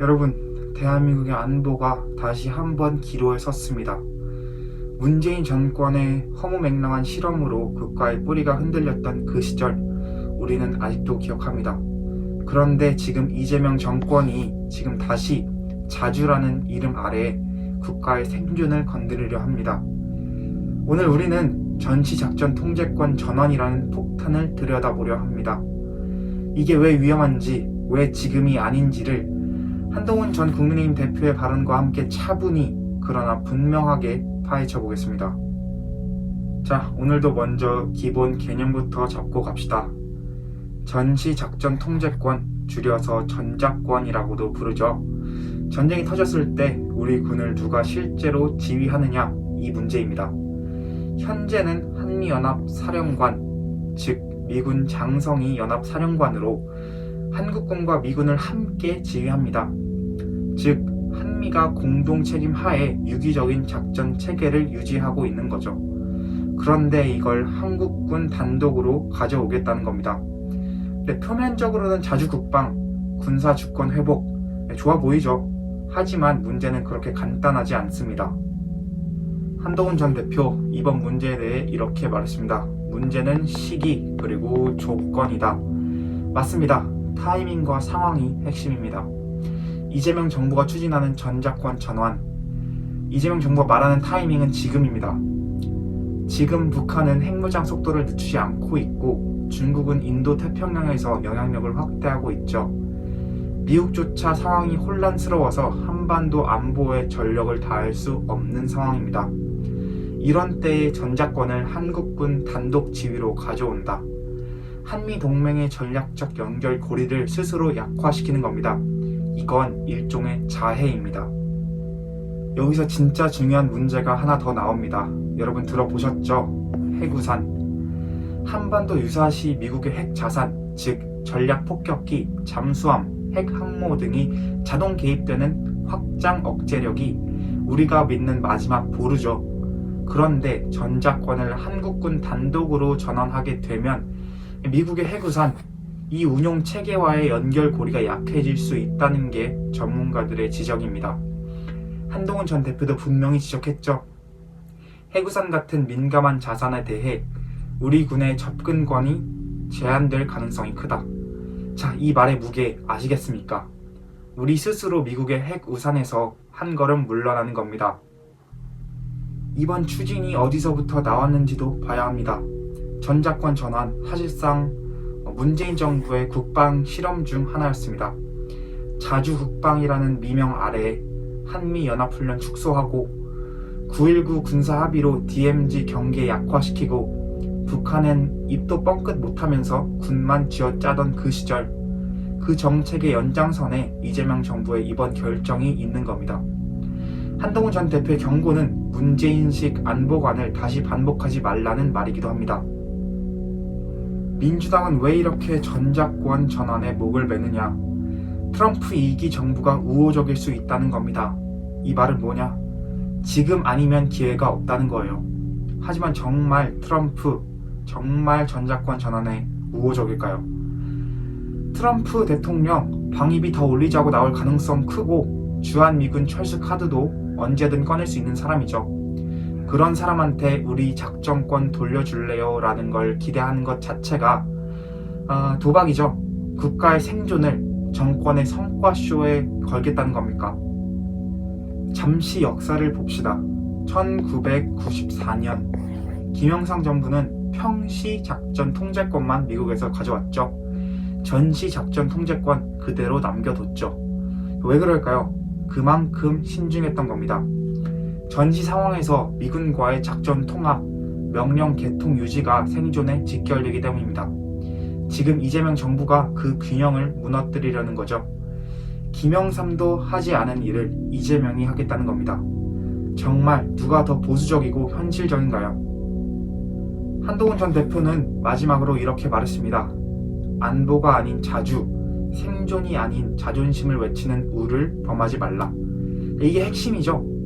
여러분, 대한민국의 안보가 다시 한번 기로에 섰습니다. 문재인 정권의 허무맹랑한 실험으로 국가의 뿌리가 흔들렸던 그 시절, 우리는 아직도 기억합니다. 그런데 지금 이재명 정권이 지금 다시 자주라는 이름 아래에 국가의 생존을 건드리려 합니다. 오늘 우리는 전시작전 통제권 전환이라는 폭탄을 들여다보려 합니다. 이게 왜 위험한지, 왜 지금이 아닌지를 한동훈 전 국민의힘 대표의 발언과 함께 차분히 그러나 분명하게 파헤쳐 보겠습니다. 자, 오늘도 먼저 기본 개념부터 잡고 갑시다. 전시작전 통제권, 줄여서 전작권이라고도 부르죠. 전쟁이 터졌을 때 우리 군을 누가 실제로 지휘하느냐 이 문제입니다. 현재는 한미연합 사령관, 즉 미군 장성이 연합 사령관으로 한국군과 미군을 함께 지휘합니다. 즉 한미가 공동 책임 하에 유기적인 작전 체계를 유지하고 있는 거죠. 그런데 이걸 한국군 단독으로 가져오겠다는 겁니다. 근데 표면적으로는 자주 국방, 군사 주권 회복 네, 좋아 보이죠. 하지만 문제는 그렇게 간단하지 않습니다. 한동훈 전 대표 이번 문제에 대해 이렇게 말했습니다. 문제는 시기 그리고 조건이다. 맞습니다. 타이밍과 상황이 핵심입니다. 이재명 정부가 추진하는 전작권 전환. 이재명 정부가 말하는 타이밍은 지금입니다. 지금 북한은 핵무장 속도를 늦추지 않고 있고 중국은 인도 태평양에서 영향력을 확대하고 있죠. 미국조차 상황이 혼란스러워서 한반도 안보에 전력을 다할 수 없는 상황입니다. 이런 때에 전작권을 한국군 단독 지휘로 가져온다. 한미 동맹의 전략적 연결 고리를 스스로 약화시키는 겁니다. 이건 일종의 자해입니다. 여기서 진짜 중요한 문제가 하나 더 나옵니다. 여러분 들어보셨죠? 해구산. 한반도 유사시 미국의 핵 자산, 즉 전략 폭격기, 잠수함, 핵 항모 등이 자동 개입되는 확장 억제력이 우리가 믿는 마지막 보루죠. 그런데 전작권을 한국군 단독으로 전환하게 되면 미국의 해구산 이 운용 체계와의 연결 고리가 약해질 수 있다는 게 전문가들의 지적입니다. 한동훈 전 대표도 분명히 지적했죠. 해구산 같은 민감한 자산에 대해 우리 군의 접근권이 제한될 가능성이 크다. 자, 이 말의 무게 아시겠습니까? 우리 스스로 미국의 핵 우산에서 한 걸음 물러나는 겁니다. 이번 추진이 어디서부터 나왔는지도 봐야 합니다. 전작권 전환 사실상 문재인 정부의 국방 실험 중 하나였습니다. 자주 국방이라는 미명 아래 한미 연합훈련 축소하고 9.19 군사 합의로 DMZ 경계 약화시키고 북한은 입도 뻥끗 못하면서 군만 쥐어짜던 그 시절 그 정책의 연장선에 이재명 정부의 이번 결정이 있는 겁니다. 한동훈 전 대표의 경고는 문재인식 안보관을 다시 반복하지 말라는 말이기도 합니다. 민주당은 왜 이렇게 전작권 전환에 목을 매느냐? 트럼프 2기 정부가 우호적일 수 있다는 겁니다. 이 말은 뭐냐? 지금 아니면 기회가 없다는 거예요. 하지만 정말 트럼프, 정말 전작권 전환에 우호적일까요? 트럼프 대통령 방위비 더 올리자고 나올 가능성 크고 주한미군 철수 카드도 언제든 꺼낼 수 있는 사람이죠. 그런 사람한테 우리 작전권 돌려줄래요? 라는 걸 기대하는 것 자체가 어, 도박이죠. 국가의 생존을 정권의 성과쇼에 걸겠다는 겁니까? 잠시 역사를 봅시다. 1994년 김영삼 정부는 평시 작전 통제권만 미국에서 가져왔죠. 전시 작전 통제권 그대로 남겨뒀죠. 왜 그럴까요? 그만큼 신중했던 겁니다. 전시 상황에서 미군과의 작전 통합, 명령 개통 유지가 생존에 직결되기 때문입니다. 지금 이재명 정부가 그 균형을 무너뜨리려는 거죠. 김영삼도 하지 않은 일을 이재명이 하겠다는 겁니다. 정말 누가 더 보수적이고 현실적인가요? 한동훈 전 대표는 마지막으로 이렇게 말했습니다. 안보가 아닌 자주, 생존이 아닌 자존심을 외치는 우를 범하지 말라. 이게 핵심이죠.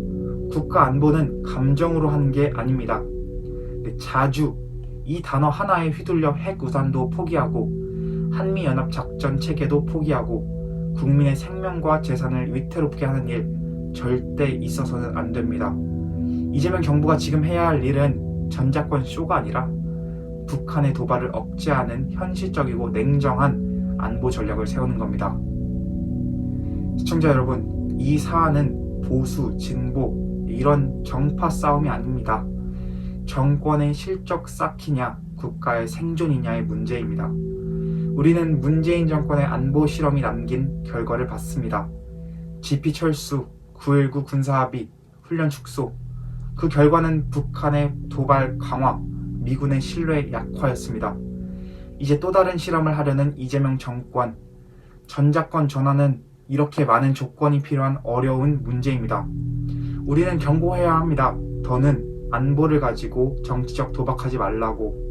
국가 안보는 감정으로 하는 게 아닙니다. 자주 이 단어 하나에 휘둘려 핵 우산도 포기하고 한미 연합 작전 체계도 포기하고 국민의 생명과 재산을 위태롭게 하는 일 절대 있어서는 안 됩니다. 이재명 정부가 지금 해야 할 일은 전작권 쇼가 아니라 북한의 도발을 억제하는 현실적이고 냉정한 안보 전략을 세우는 겁니다. 시청자 여러분, 이 사안은 보수, 진보 이런 정파 싸움이 아닙니다. 정권의 실적 쌓기냐, 국가의 생존이냐의 문제입니다. 우리는 문재인 정권의 안보 실험이 남긴 결과를 봤습니다. GP 철수, 9.19 군사합의, 훈련 축소. 그 결과는 북한의 도발 강화, 미군의 신뢰 약화였습니다. 이제 또 다른 실험을 하려는 이재명 정권. 전작권 전환은 이렇게 많은 조건이 필요한 어려운 문제입니다. 우리는 경고해야 합니다. 더는 안보를 가지고 정치적 도박하지 말라고.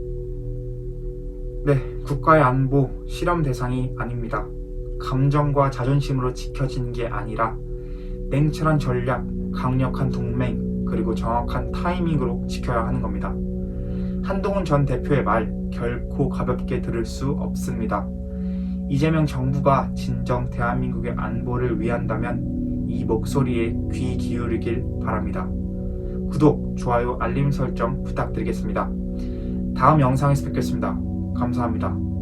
네, 국가의 안보 실험 대상이 아닙니다. 감정과 자존심으로 지켜지는 게 아니라 냉철한 전략, 강력한 동맹, 그리고 정확한 타이밍으로 지켜야 하는 겁니다. 한동훈 전 대표의 말 결코 가볍게 들을 수 없습니다. 이재명 정부가 진정 대한민국의 안보를 위한다면 이 목소리에 귀 기울이길 바랍니다. 구독, 좋아요, 알림 설정 부탁드리겠습니다. 다음 영상에서 뵙겠습니다. 감사합니다.